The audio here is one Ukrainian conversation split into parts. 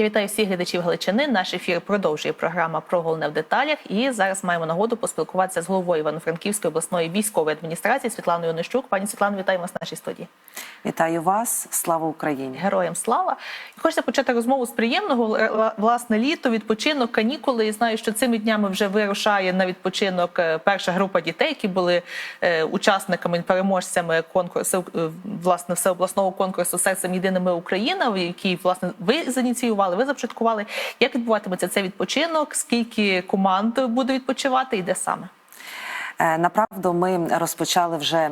Я вітаю всіх глядачів Галичини. Наш ефір продовжує програма про головне в деталях. І зараз маємо нагоду поспілкуватися з головою Івано-Франківської обласної військової адміністрації Світланою Онищук. Пані Світлано, вітаємо вас в нашій студії. Вітаю вас, слава Україні! Героям слава! Хочеться почати розмову з приємного власне літо, відпочинок, канікули. І знаю, що цими днями вже вирушає на відпочинок е, перша група дітей, які були е, учасниками переможцями конкурсу е, власне всеобласного конкурсу серцем єдиними Україна, який власне ви зініціювали, ви започаткували. Як відбуватиметься цей відпочинок? Скільки команд буде відпочивати і де саме? Е, Направду, ми розпочали вже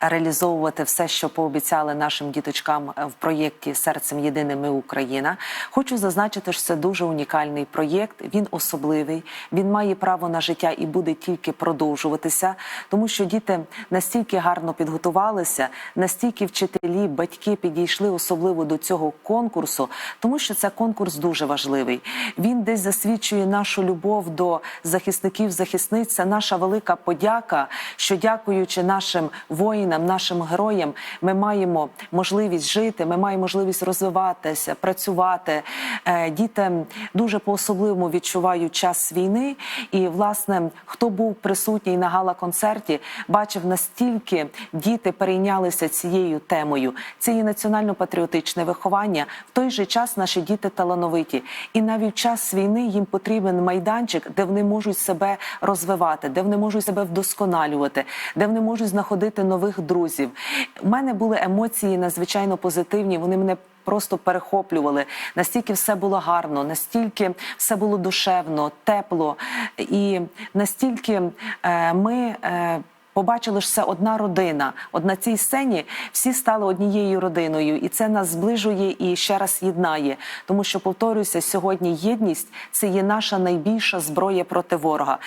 реалізовувати все, що пообіцяли нашим діточкам в проєкті Серцем єдиними Україна. Хочу зазначити, що це дуже унікальний проєкт. Він особливий, він має право на життя і буде тільки продовжуватися, тому що діти настільки гарно підготувалися, настільки вчителі, батьки підійшли особливо до цього конкурсу, тому що це конкурс дуже важливий. Він десь засвідчує нашу любов до захисників, захисниць. Це наша велика подяка подяка, що дякуючи нашим воїнам, нашим героям, ми маємо можливість жити, ми маємо можливість розвиватися, працювати. Е, Діти дуже по особливому відчувають час війни. І, власне, хто був присутній на гала-концерті, бачив настільки діти перейнялися цією темою. Це є національно-патріотичне виховання. В той же час наші діти талановиті, і навіть в час війни їм потрібен майданчик, де вони можуть себе розвивати, де вони можуть себе вдосконалювати, де вони можуть знаходити нових друзів. У мене були емоції надзвичайно позитивні. Вони мене просто перехоплювали. Настільки все було гарно, настільки все було душевно, тепло, і настільки е, ми. Е, Побачили, це одна родина. От на цій сцені всі стали однією родиною, і це нас зближує і ще раз єднає. Тому що повторюся, сьогодні єдність це є наша найбільша зброя проти ворога.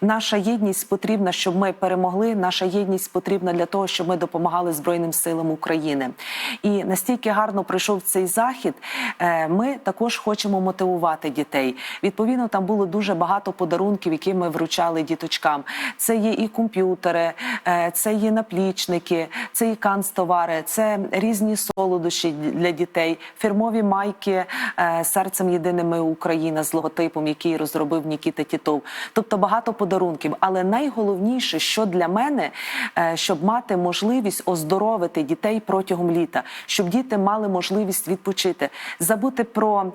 Наша єдність потрібна, щоб ми перемогли. Наша єдність потрібна для того, щоб ми допомагали Збройним силам України. І настільки гарно пройшов цей захід. е, Ми також хочемо мотивувати дітей. Відповідно, там було дуже багато подарунків, які ми вручали діточкам. Це є і комп'ютери. Е, це є наплічники, це є канцтовари, це різні солодощі для дітей, фірмові майки е, серцем єдиними Україна з логотипом, який розробив Нікіта Тітов. Тобто багато подарунків. Але найголовніше, що для мене, е, щоб мати можливість оздоровити дітей протягом літа, щоб діти мали можливість відпочити, забути про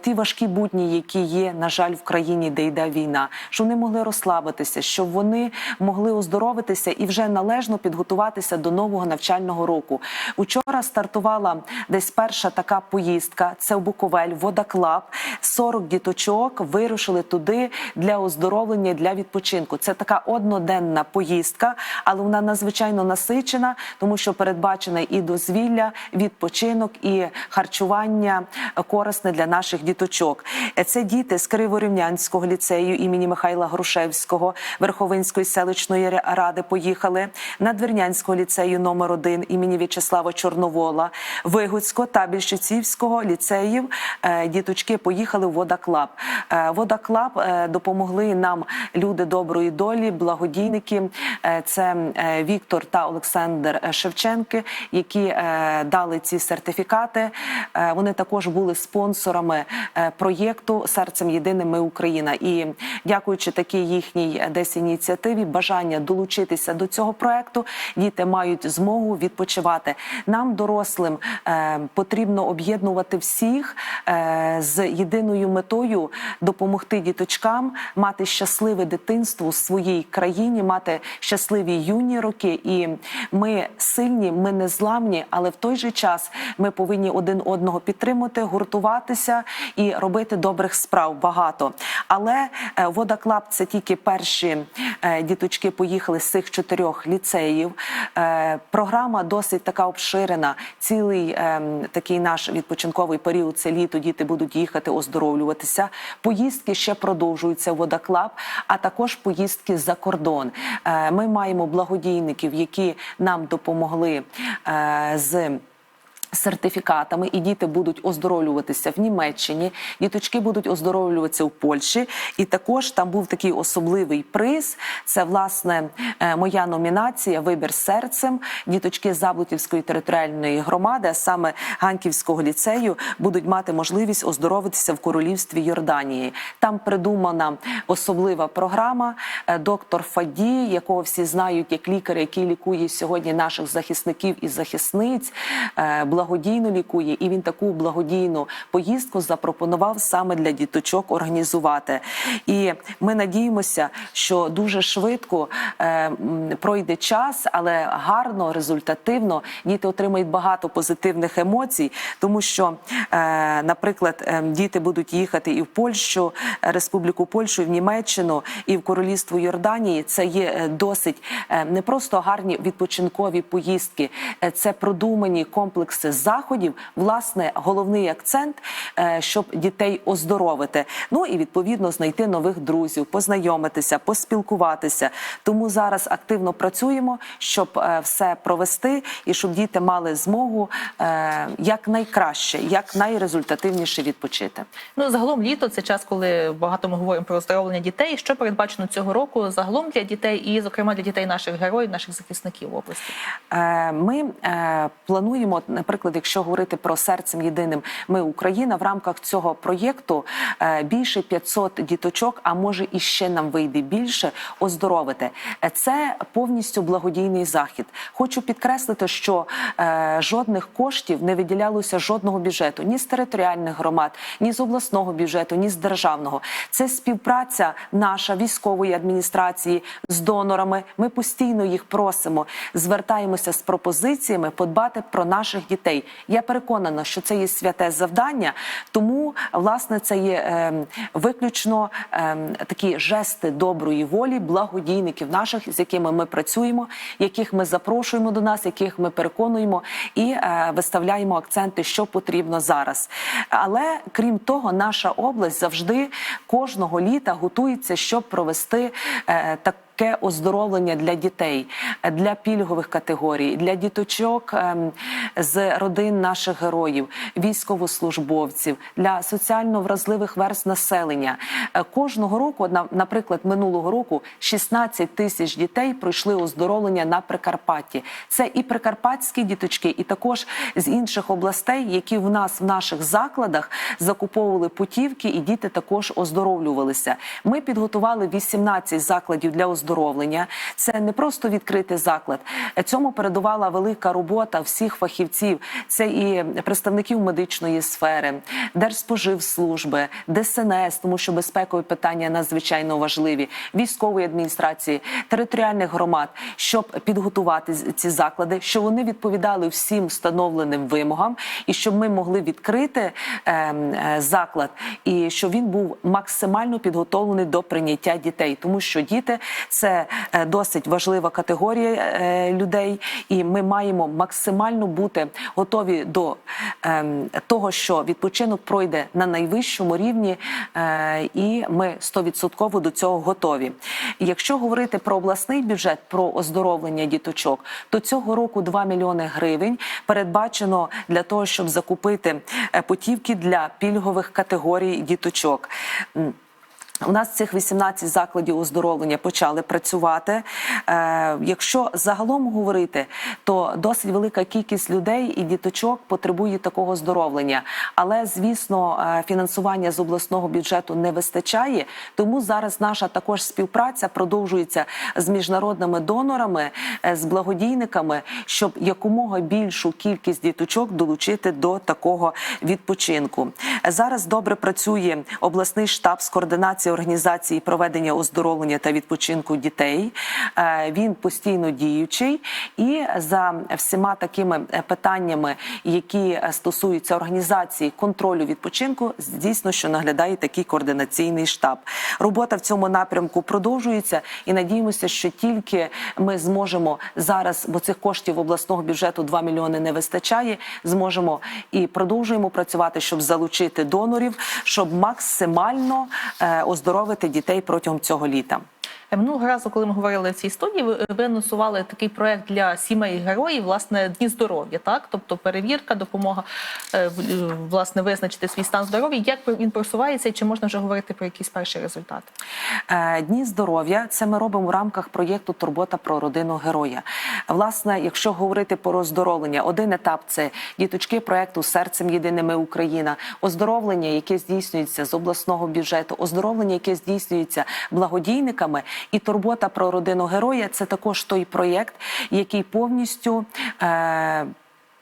ті важкі будні, які є, на жаль, в країні, де йде війна, щоб вони могли розслабитися, щоб вони могли оздоровити і вже належно підготуватися до нового навчального року. Учора стартувала десь перша така поїздка. Це в Буковель, Водоклаб. 40 діточок вирушили туди для оздоровлення, для відпочинку. Це така одноденна поїздка, але вона надзвичайно насичена, тому що передбачена і дозвілля, відпочинок, і харчування корисне для наших діточок. Це діти з Криворівнянського ліцею імені Михайла Грушевського, Верховинської селищної ради поїхали Надвірнянського ліцею номер 1 імені В'ячеслава Чорновола, Вигуцького та Більшицівського ліцеїв. Е, Діточки поїхали в Водоклаб. Е, Водоклаб е, допомогли нам люди доброї долі, благодійники. Це Віктор та Олександр Шевченки, які дали ці сертифікати. Вони також були спонсорами проєкту Серцем єдиними Україна. І дякуючи такій їхній десь ініціативі, бажання долучитися до цього проекту, діти мають змогу відпочивати. Нам, дорослим, е, потрібно об'єднувати всіх е, з єдиною метою допомогти діточкам мати щасливе дитинство у своїй країні, мати щасливі юні роки. І ми сильні, ми незламні, але в той же час ми повинні один одного підтримати, гуртуватися і робити добрих справ багато. Але е, водоклаб це тільки перші діточки поїхали з цих чотирьох ліцеїв. Е, Програма досить така обширена. Цілий е, такий наш відпочинковий період це літо. Діти будуть їхати оздоровлюватися. Поїздки ще продовжуються в водоклаб, а також поїздки за кордон. Е, Ми маємо благодійників, які нам допомогли е, з Сертифікатами і діти будуть оздоровлюватися в Німеччині, діточки будуть оздоровлюватися в Польщі, і також там був такий особливий приз. Це власне е, моя номінація Вибір серцем. Діточки Заблутівської територіальної громади, а саме Ганківського ліцею, будуть мати можливість оздоровитися в королівстві Йорданії. Там придумана особлива програма. Е, Доктор Фаді, якого всі знають як лікар, який лікує сьогодні наших захисників і захисниць, е, благодійно лікує. І він таку благодійну поїздку запропонував саме для діточок організувати. І ми надіємося, що дуже швидко е, пройде час, але гарно, результативно діти отримають багато позитивних емоцій, тому що, е, наприклад, е, діти будуть їхати і в Польщу, е, Республіку Польщу, і в Німеччину, і в Королівство Йорданії. Це є е, досить е, не просто гарні відпочинкові поїздки, е, це продумані комплекси заходів. Власне, головний акцент, е, щоб дітей оздоровити. Ну і відповідно знайти нових друзів, познайомитися, поспілкуватися. Тому зараз активно працюємо, щоб е, все провести і щоб діти мали змогу е, як найкраще, як найрезультативніше відпочити. Ну загалом літо це час, коли багато ми говоримо про оздоровлення дітей. Що передбачено цього року загалом для дітей, і зокрема для дітей наших героїв, наших захисників області. Ми плануємо, наприклад, якщо говорити про серцем єдиним, ми Україна в рамках цього проєкту е, більше 500 діточок, а може і ще нам вийде більше, оздоровити. Е, Це повністю благодійний захід. Хочу підкреслити, що е, жодних коштів не виділялося жодного бюджету ні з територіальних громад, ні з обласного бюджету, ні з державного. Це співпраця наша військової адміністрації з донорами. Ми постійно їх просимо, звертаємося з пропозиціями подбати про наших дітей. Я переконана, що це є святе завдання, тому власне це є е, виключно е, такі жести доброї волі, благодійників наших, з якими ми працюємо, яких ми запрошуємо до нас, яких ми переконуємо і е, виставляємо акценти, що потрібно зараз. Але крім того, наша область завжди кожного літа готується, щоб провести е, так. Таке оздоровлення для дітей, для пільгових категорій, для діточок ем, з родин наших героїв, військовослужбовців, для соціально вразливих верст населення. Е, Кожного року, на- наприклад, минулого року 16 тисяч дітей пройшли оздоровлення на Прикарпатті. Це і прикарпатські діточки, і також з інших областей, які в нас в наших закладах закуповували путівки, і діти також оздоровлювалися. Ми підготували 18 закладів для оздоровлення. Це не просто відкритий заклад. Цьому передувала велика робота всіх фахівців. Це і представників медичної сфери, Держспоживслужби, ДСНС, тому що безпекові питання надзвичайно важливі, військової адміністрації, територіальних громад, щоб підготувати ці заклади, щоб вони відповідали всім встановленим вимогам, і щоб ми могли відкрити ем, е, заклад, і щоб він був максимально підготовлений до прийняття дітей, тому що діти це е, досить важлива категорія е, людей, і ми маємо максимально бути готові до ем, того, що відпочинок пройде на найвищому рівні, е, і ми 100% до цього готові. Якщо говорити про обласний бюджет, про оздоровлення діточок, то цього року 2 мільйони гривень передбачено для того, щоб закупити путівки для пільгових категорій діточок. У нас цих 18 закладів оздоровлення почали працювати. Е, якщо загалом говорити, то досить велика кількість людей і діточок потребує такого оздоровлення. Але звісно, е, фінансування з обласного бюджету не вистачає. Тому зараз наша також співпраця продовжується з міжнародними донорами, е, з благодійниками, щоб якомога більшу кількість діточок долучити до такого відпочинку. Зараз добре працює обласний штаб з координації організації проведення оздоровлення та відпочинку дітей. Е, Він постійно діючий, і за всіма такими е, питаннями, які е, стосуються організації контролю відпочинку, дійсно, що наглядає такий координаційний штаб. Робота в цьому напрямку продовжується, і надіємося, що тільки ми зможемо зараз, бо цих коштів обласного бюджету 2 мільйони не вистачає. Зможемо і продовжуємо працювати, щоб залучити донорів, щоб максимально е, оздоровити дітей протягом цього літа. Е, Минулого разу, коли ми говорили в цій студії, ви ви анонсували такий проект для сімей героїв, власне, дні здоров'я, так? Тобто перевірка, допомога е, е, власне визначити свій стан здоров'я. Як він просувається і чи можна вже говорити про якісь перші результати? Дні здоров'я це ми робимо в рамках проєкту Турбота про родину героя. Власне, якщо говорити про оздоровлення, один етап це діточки проєкту Серцем єдиними Україна, оздоровлення, яке здійснюється з обласного бюджету, оздоровлення, яке здійснюється благодійниками, і турбота про родину героя це також той проєкт, який повністю. Е-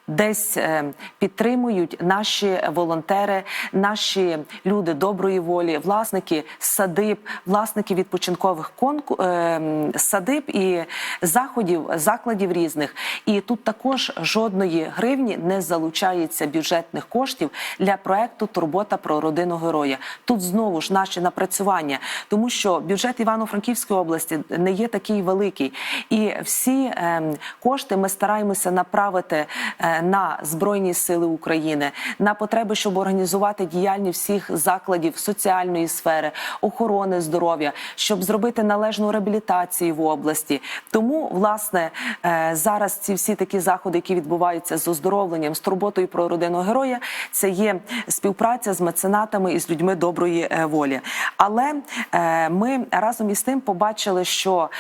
Десь е, підтримують наші волонтери, наші люди доброї волі, власники садиб, власники відпочинкових конку, е, садиб і заходів, закладів різних. І тут також жодної гривні не залучається бюджетних коштів для проекту Турбота про родину героя. Тут знову ж наші напрацювання, тому що бюджет Івано-Франківської області не є такий великий, і всі ем, кошти ми стараємося направити е, на збройні сили України, на потреби, щоб організувати діяльність всіх закладів соціальної сфери, охорони здоров'я, щоб зробити належну реабілітацію в області. Тому, власне, е, зараз ці всі такі заходи, які відбуваються з оздоровленням, з турботою про родину героя, це є співпраця з меценатами і з людьми доброї е, волі. Але е, ми разом із тим побачили, що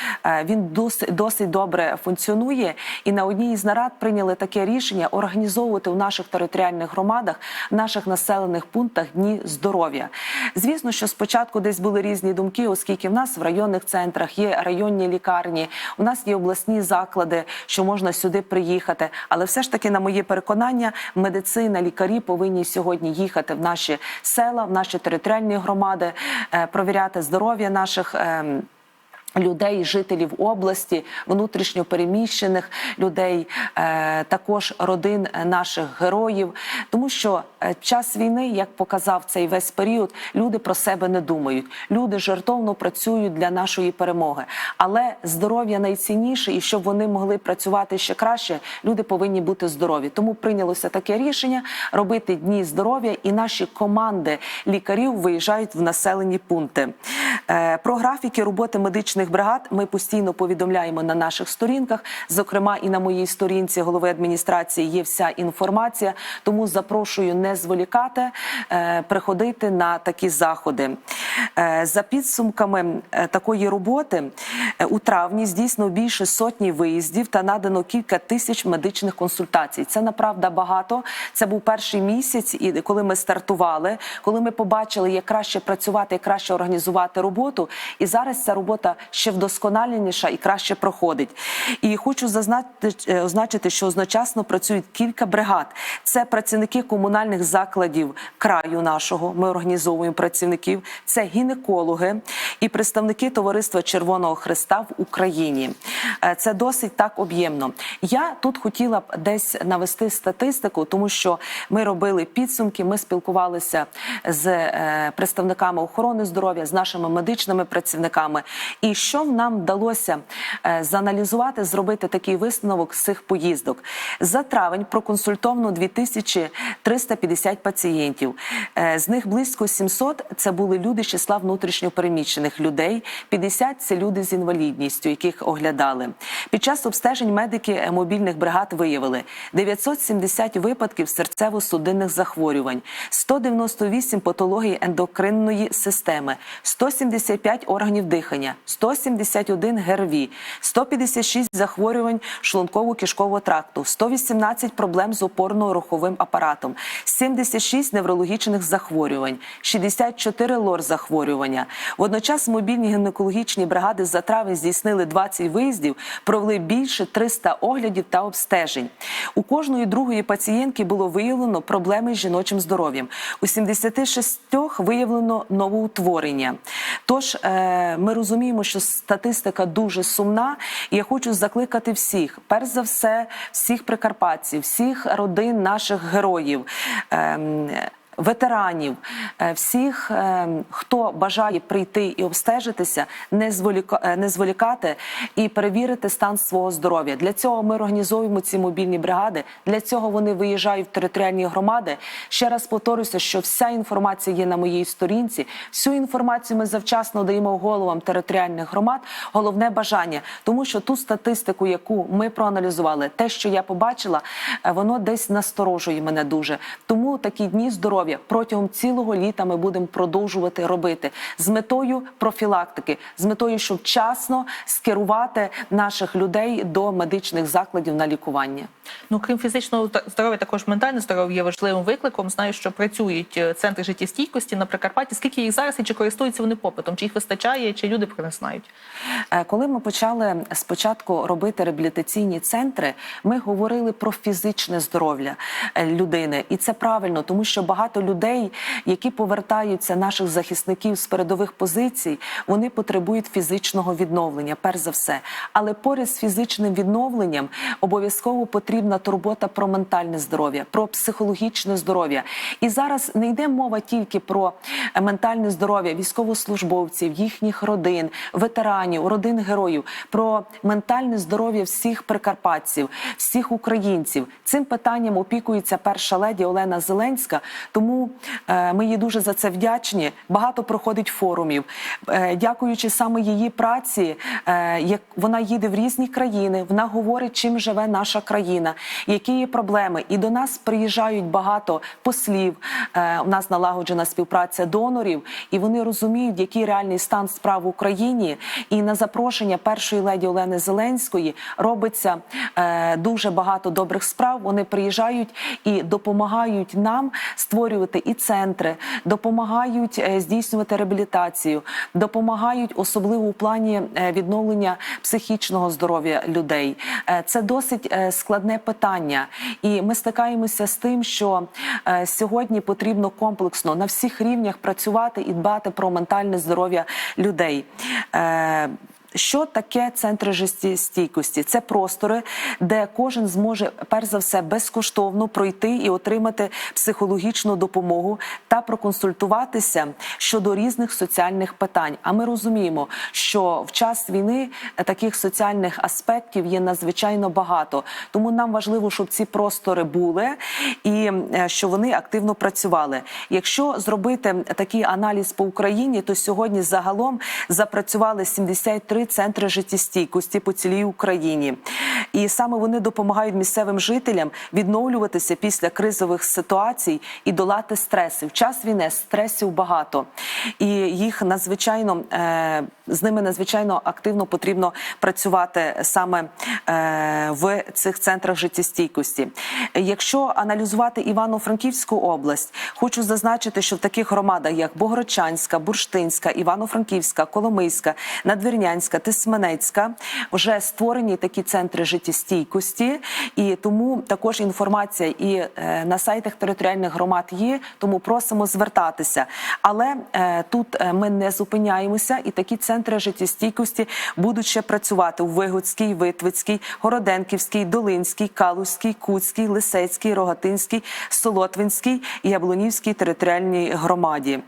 він досить, досить добре функціонує, і на одній із нарад прийняли таке рішення організовувати в наших територіальних громадах, наших населених пунктах дні здоров'я. Звісно, що спочатку десь були різні думки, оскільки в нас в районних центрах є районні лікарні, у нас є обласні заклади, що можна сюди приїхати. Але все ж таки, на моє переконання, медицина, лікарі повинні сьогодні їхати в наші села, в наші територіальні громади, е, провіряти здоров'я наших. Людей, жителів області, внутрішньо переміщених людей, е, також родин наших героїв, тому що е, час війни, як показав цей весь період, люди про себе не думають. Люди жертовно працюють для нашої перемоги. Але здоров'я найцінніше, і щоб вони могли працювати ще краще, люди повинні бути здорові. Тому прийнялося таке рішення робити дні здоров'я, і наші команди лікарів виїжджають в населені пункти. Е, Про графіки роботи медичних бригад ми постійно повідомляємо на наших сторінках. Зокрема, і на моїй сторінці голови адміністрації є вся інформація. Тому запрошую не зволікати, е, приходити на такі заходи. Е, За підсумками е, такої роботи у травні здійснено більше сотні виїздів та надано кілька тисяч медичних консультацій. Це направда багато. Це був перший місяць, і коли ми стартували, коли ми побачили, як краще працювати, як краще організувати роботу. І зараз ця робота ще вдосконаленіша і краще проходить. І хочу зазнати, е, означити, що одночасно працюють кілька бригад. Це працівники комунальних закладів краю нашого. Ми організовуємо працівників. Це гінекологи і представники товариства Червоного Христа в Україні. Е, Це досить так об'ємно. Я тут хотіла б десь навести статистику, тому що ми робили підсумки. Ми спілкувалися з е, представниками охорони здоров'я, з нашими медичними працівниками. І що нам вдалося е, зааналізувати, зробити такий висновок з цих поїздок за травень проконсультовано 2350 пацієнтів. Е, З них близько 700 – це були люди з числа внутрішньопереміщених людей. 50 – це люди з інвалідністю, яких оглядали. Під час обстежень медики мобільних бригад виявили 970 випадків серцево-судинних захворювань, 198 патологій ендокринної системи, 175 органів дихання, 171 ГРВІ, 156 захворювань шлунково-кишкового тракту, 118 проблем з опорно-руховим апаратом, 76 неврологічних захворювань, 64 лор захворювання. Водночас мобільні гінекологічні бригади за травень здійснили 20 виїздів, провели більше 300 оглядів та обстежень. У кожної другої пацієнтки було виявлено проблеми з жіночим здоров'ям. У 76 виявлено новоутворення. Тож е, ми розуміємо, що статистика дуже сумна, і я хочу закликати всіх, перш за все, всіх прикарпатців, всіх родин наших героїв. ем, ветеранів, е, всіх, е, хто бажає прийти і обстежитися, е, не зволікати і перевірити стан свого здоров'я. Для цього ми організовуємо ці мобільні бригади. Для цього вони виїжджають в територіальні громади. Ще раз повторюся, що вся інформація є на моїй сторінці. Всю інформацію ми завчасно даємо головам територіальних громад. Головне бажання, тому що ту статистику, яку ми проаналізували, те, що я побачила, воно десь насторожує мене дуже. Тому такі дні здоров'я протягом цілого літа ми будемо продовжувати робити з метою профілактики, з метою, щоб вчасно скерувати наших людей до медичних закладів на лікування. Ну, крім фізичного здоров'я, також ментальне здоров'я є важливим викликом. Знаю, що працюють е, центри життєстійкості на Прикарпатті. Скільки їх зараз і чи користуються вони попитом? Чи їх вистачає, чи люди про них знають? Е, Коли ми почали спочатку робити реабілітаційні центри, ми говорили про фізичне здоров'я е, людини, і це правильно, тому що багато людей, які повертаються наших захисників з передових позицій, вони потребують фізичного відновлення, перш за все. Але поряд з фізичним відновленням обов'язково потрібна турбота про ментальне здоров'я, про психологічне здоров'я. І зараз не йде мова тільки про е, ментальне здоров'я військовослужбовців, їхніх родин, ветеранів, родин героїв, про ментальне здоров'я всіх прикарпатців, всіх українців. Цим питанням опікується перша леді Олена Зеленська. Тому е, ми їй дуже за це вдячні. Багато проходить форумів. Е, дякуючи саме її праці, е, як вона їде в різні країни, вона говорить, чим живе наша країна, які є проблеми. І до нас приїжджають багато послів. У нас налагоджена співпраця донорів, і вони розуміють, який реальний стан справ в Україні. І на запрошення першої леді Олени Зеленської робиться дуже багато добрих справ. Вони приїжджають і допомагають нам створювати і центри, допомагають е, здійснювати реабілітацію, допомагають особливо у плані е, відновлення психічного здоров'я людей. Е, Це досить складне питання, і ми стикаємося з тим, що сьогодні потрібно комплексно на всіх рівнях працювати і дбати про ментальне здоров'я людей. Е, що таке центри життєстійкості? Це простори, де кожен зможе перш за все безкоштовно пройти і отримати психологічну допомогу та проконсультуватися щодо різних соціальних питань. А ми розуміємо, що в час війни таких соціальних аспектів є надзвичайно багато. Тому нам важливо, щоб ці простори були і е, що вони активно працювали. Якщо зробити такий аналіз по Україні, то сьогодні загалом запрацювали 73 центри життєстійкості по цілій Україні, і саме вони допомагають місцевим жителям відновлюватися після кризових ситуацій і долати стреси. В час війни стресів багато, і їх надзвичайно е, з ними надзвичайно активно потрібно працювати саме е, в цих центрах життєстійкості. Якщо аналізувати Івано-Франківську область, хочу зазначити, що в таких громадах, як Богородчанська, Бурштинська, Івано-Франківська, Коломийська, Надвірнянська, Тисменецька, вже створені такі центри життєстійкості, і тому також інформація і е, на сайтах територіальних громад є. Тому просимо звертатися. Але е, тут е, ми не зупиняємося, і такі центри життєстійкості будуть ще працювати у Вигодській, Витвицькій, Городенківській, Долинській, Калузькій, Куцькій, Лисецькій, Рогатинській, Солотвинській і Яблунівській територіальній громаді.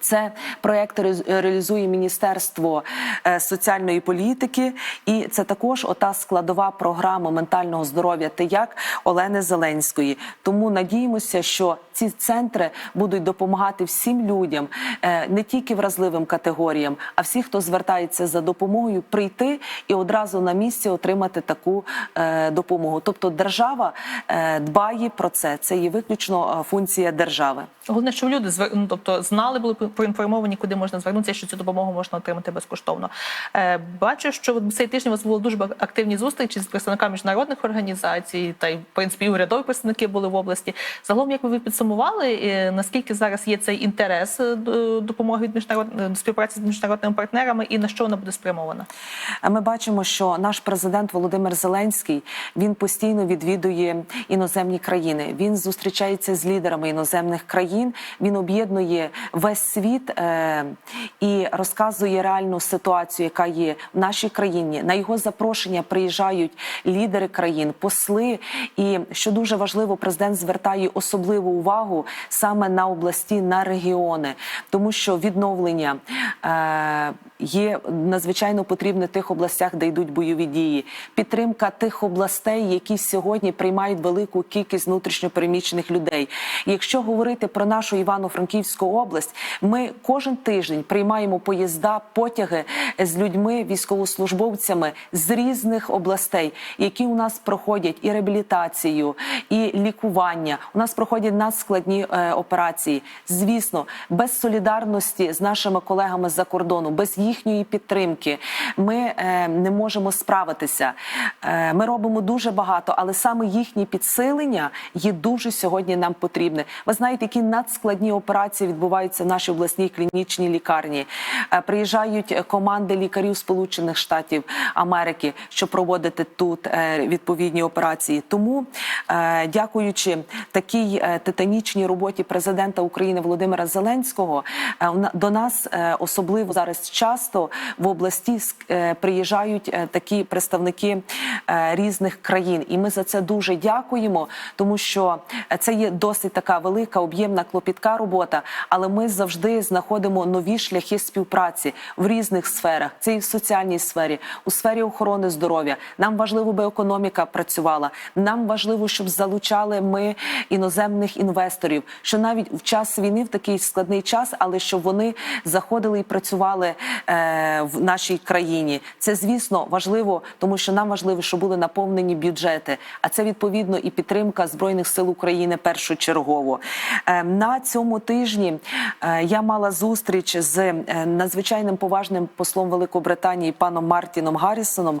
Це проєкт ре- реалізує Міністерство е, соціальної політики, і це також ота складова програма ментального здоров'я та як Олени Зеленської. Тому надіємося, що ці центри будуть допомагати всім людям, е, не тільки вразливим категоріям, а всі, хто звертається за допомогою, прийти і одразу на місці отримати таку е, допомогу. Тобто держава дбає про це. Це є виключно функція держави. Головне, щоб люди ну, тобто знали, були проінформовані, куди можна звернутися, що цю допомогу можна отримати безкоштовно. Е, бачу, що цей тиждень у вас було дуже активні зустрічі з представниками міжнародних організацій, та й в принципі і урядові представники були в області. Загалом, як ви підсумували, наскільки зараз є цей інтерес е, до допомоги від міжнарод... е, співпраці з міжнародними партнерами, і на що вона буде спрямована? Ми бачимо, що наш президент Володимир Зеленський він постійно відвідує іноземні країни. Він зустрічається з лідерами іноземних країн. Він об'єднує весь світ е, і розказує реальну ситуацію, яка є в нашій країні. На його запрошення приїжджають лідери країн, посли. І що дуже важливо, президент звертає особливу увагу саме на області, на регіони, тому що відновлення е, є надзвичайно потрібне тих областях, де йдуть бойові дії. Підтримка тих областей, які сьогодні приймають велику кількість внутрішньопереміщених людей. Якщо говорити про нашу Івано-Франківську область, ми кожен тиждень приймаємо поїзда, потяги з людьми, військовослужбовцями з різних областей, які у нас проходять і реабілітацію, і лікування. У нас проходять надскладні е, операції. Звісно, без солідарності з нашими колегами з-за кордону, без їхньої підтримки, ми е, не можемо справитися. Е, ми робимо дуже багато, але саме їхнє підсилення є дуже сьогодні нам потрібне. Ви знаєте, які надскладні операції відбуваються в нашій обласній клінічній лікарні. Е, Приїжджають команди лікарів Сполучених Штатів Америки, щоб проводити тут відповідні операції. Тому, дякуючи такій титанічній роботі президента України Володимира Зеленського, до нас особливо зараз часто в області е, приїжджають е, такі представники е, різних країн, і ми за це дуже дякуємо, тому що це є досить така велика, об'ємна, клопітка робота. Але ми завжди знаходимо нові шляхи співпраці в різних сферах. Це і в соціальній сфері, у сфері охорони здоров'я. Нам важливо, би економіка працювала. Нам важливо, щоб залучали ми іноземних інвесторів. Що навіть в час війни, в такий складний час, але щоб вони заходили і працювали в нашій країні. Це звісно важливо, тому що нам важливо, щоб були наповнені бюджети. А це відповідно і підтримка збройних сил України першочергово. Е, на цьому тижні е, я мала зустріч з е, надзвичайним поважним послом Великобританії паном Мартіном Гаррісоном,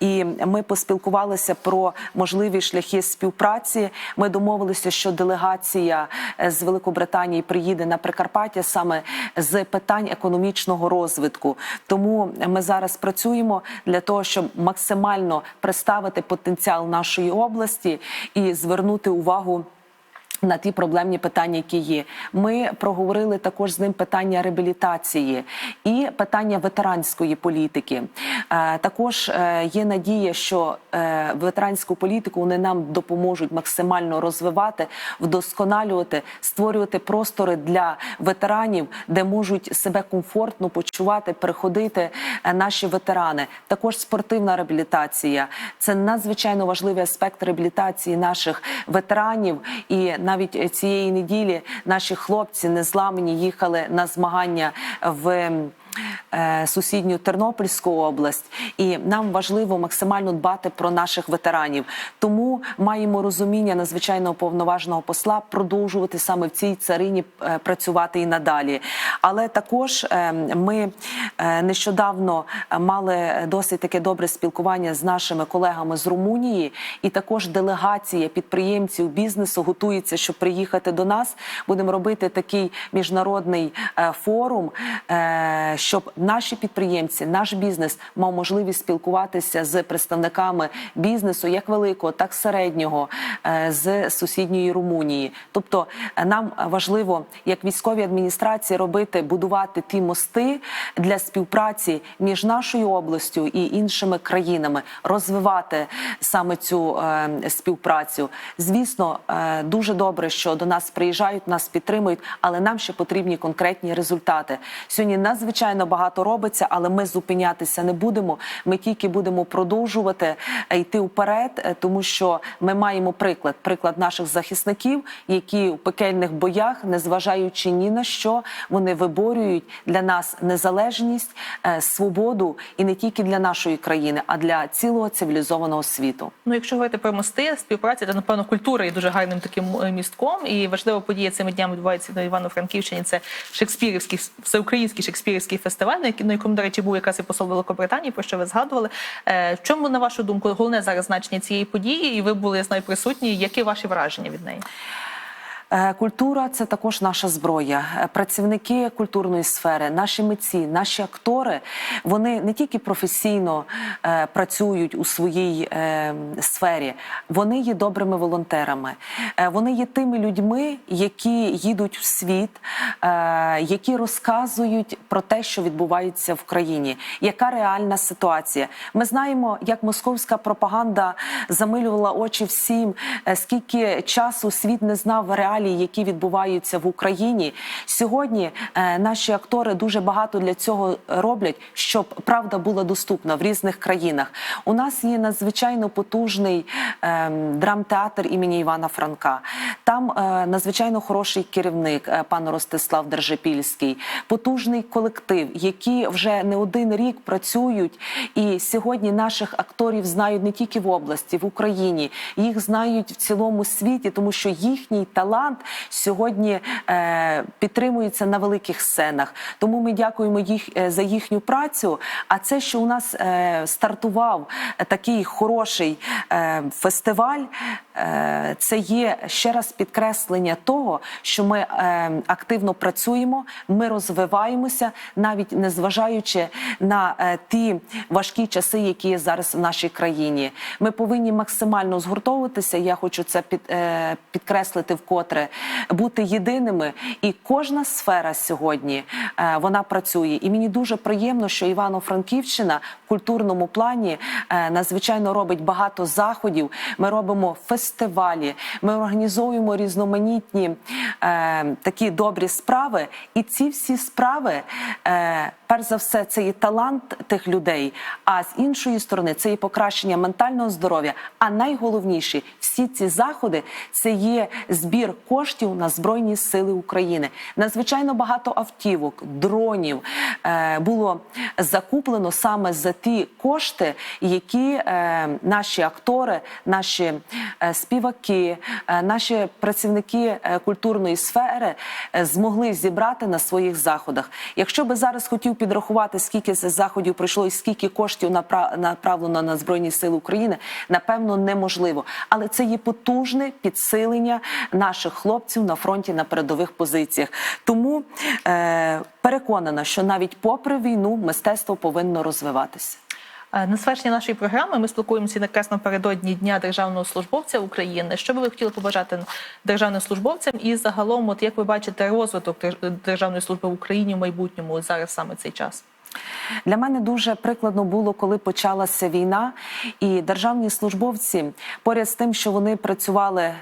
і ми поспілкувалися про можливі шляхи співпраці. Ми домовилися, що делегація е, з Великобританії приїде на Прикарпаття саме з питань економічного розвитку. Тому ми зараз працюємо для того, щоб максимально представити потенціал нашої області і звернути увагу. На ті проблемні питання, які є, ми проговорили також з ним питання реабілітації і питання ветеранської політики. Е, також е, є надія, що е, ветеранську політику вони нам допоможуть максимально розвивати, вдосконалювати, створювати простори для ветеранів, де можуть себе комфортно почувати, приходити наші ветерани. Також спортивна реабілітація це надзвичайно важливий аспект реабілітації наших ветеранів. І навіть цієї неділі наші хлопці незламні їхали на змагання в. Е, Сусідню Тернопільську область, і нам важливо максимально дбати про наших ветеранів. Тому маємо розуміння надзвичайного повноважного посла продовжувати саме в цій царині е, працювати і надалі. Але також е, ми нещодавно мали досить таке добре спілкування з нашими колегами з Румунії, і також делегація підприємців бізнесу готується, щоб приїхати до нас. Будемо робити такий міжнародний форум, щоб наші підприємці, наш бізнес мав можливість спілкуватися з представниками бізнесу, як великого, так і середнього, е, з сусідньої Румунії. Тобто е, нам важливо, як військовій адміністрації, робити, будувати ті мости для співпраці між нашою областю і іншими країнами, розвивати саме цю е, співпрацю. Звісно, е, дуже добре, що до нас приїжджають, нас підтримують, але нам ще потрібні конкретні результати. Сьогодні надзвичайно багато робиться, але ми зупинятися не будемо. Ми тільки будемо продовжувати е, йти вперед, е, тому що ми маємо приклад, приклад наших захисників, які у пекельних боях, незважаючи ні на що, вони виборюють для нас незалежність, е, свободу і не тільки для нашої країни, а для цілого цивілізованого світу. Ну, якщо говорити про мости, співпраця, то напевно культура є дуже гарним таким містком. І важлива подія цими днями відбувається на Івано-Франківщині. Це Шекспірівський всеукраїнський шекспірівський фестиваль, на якому, до речі, був якраз і посол Великобританії, про що ви згадували. Е, В чому, на вашу думку, головне зараз значення цієї події? І ви були я знаю, присутні. Які ваші враження від неї? Е, Культура це також наша зброя. Е, Працівники культурної сфери, наші митці, наші актори, вони не тільки професійно е, працюють у своїй сфері, вони є добрими волонтерами. Вони є тими людьми, які їдуть в світ, які розказують про те, що відбувається в країні, яка реальна ситуація. Ми знаємо, як московська пропаганда замилювала очі всім, скільки часу світ не знав реалії, які відбуваються в Україні. Сьогодні е, наші актори дуже багато для цього роблять, щоб правда була доступна в різних країнах. У нас є надзвичайно потужний е, драмтеатр імені Івана Франка. Там е, надзвичайно хороший керівник, е, пан Ростислав Держепільський, потужний колектив, які вже не один рік працюють. І сьогодні наших акторів знають не тільки в області, в Україні, їх знають в цілому світі, тому що їхній талант сьогодні е, підтримується на великих сценах. Тому ми дякуємо їх е, за їхню працю. А це, що у нас е, стартував такий хороший е, фестиваль, е, це є ще раз підкреслення того, що ми е, активно працюємо, ми розвиваємося, навіть незважаючи на е, ті важкі часи, які є зараз в нашій країні. Ми повинні максимально згуртовуватися. Я хочу це під, е, підкреслити вкотре, бути єдиними. І кожна сфера сьогодні е, вона працює. І мені дуже приємно, що Івано-Франківщина в культурному плані е, надзвичайно робить багато заходів. Ми робимо фестивалі, ми організовуємо різноманітні е, такі добрі справи. І ці всі справи, перш за все, це є талант тих людей. А з іншої сторони, це є покращення ментального здоров'я. А найголовніше, всі ці заходи це є збір коштів на збройні сили України. Надзвичайно багато автівок, дронів е, було закуплено саме за ті кошти, які е, наші актори, наші е, співаки, наші працівники культурної сфери змогли зібрати на своїх заходах. Якщо би зараз хотів підрахувати, скільки з заходів пройшло і скільки коштів напра- направлено на збройні сили України, напевно, неможливо. Але це є потужне підсилення наших хлопців на фронті на передових позиціях. Тому е, переконана, що навіть попри війну мистецтво повинно розвиватися. Е, На завершення нашої програми ми спілкуємося якраз напередодні Дня державного службовця України. Що би ви хотіли побажати державним службовцям? І загалом, от як ви бачите, розвиток державної служби в Україні в майбутньому зараз саме цей час? Для мене дуже прикладно було, коли почалася війна, і державні службовці, поряд з тим, що вони працювали.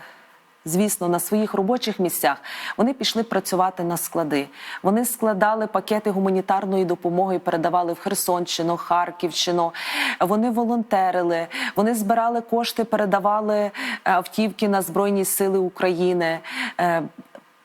Звісно, на своїх робочих місцях вони пішли працювати на склади. Вони складали пакети гуманітарної допомоги, передавали в Херсонщину, Харківщину. Вони волонтерили, вони збирали кошти, передавали е, автівки на Збройні Сили України.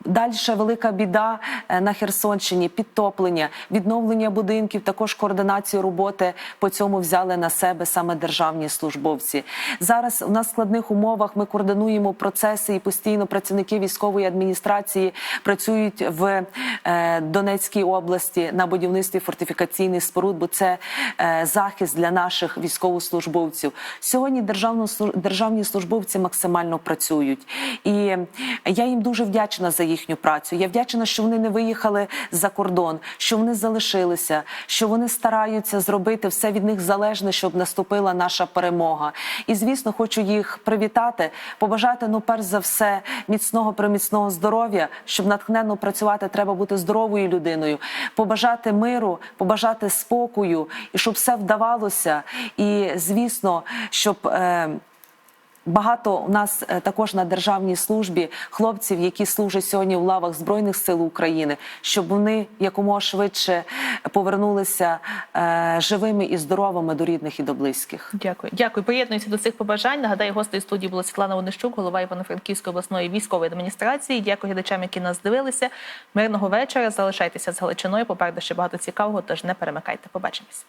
Далі велика біда е, на Херсонщині, підтоплення, відновлення будинків, також координацію роботи по цьому взяли на себе саме державні службовці. Зараз у нас в складних умовах ми координуємо процеси і постійно працівники військової адміністрації працюють в е, Донецькій області на будівництві фортифікаційних споруд, бо це е, захист для наших військовослужбовців. Сьогодні державно державні службовці максимально працюють, і я їм дуже вдячна за їхню працю. Я вдячна, що вони не виїхали за кордон, що вони залишилися, що вони стараються зробити все від них залежне, щоб наступила наша перемога. І звісно, хочу їх привітати, побажати ну, перш за все, міцного приміцного здоров'я, щоб натхненно працювати, треба бути здоровою людиною, побажати миру, побажати спокою, і щоб все вдавалося. І звісно, щоб. Е, Багато у нас е, також на державній службі хлопців, які служать сьогодні в лавах збройних сил України, щоб вони якомога швидше повернулися е, живими і здоровими до рідних і до близьких. Дякую, дякую. Приєднуюся до цих побажань. Нагадаю, гостею студії була Світлана Онищук, голова Івано-Франківської обласної військової адміністрації. Дякую глядачам, які нас дивилися. Мирного вечора. Залишайтеся з Галичиною. Попереду ще багато цікавого. Тож не перемикайте. Побачимось.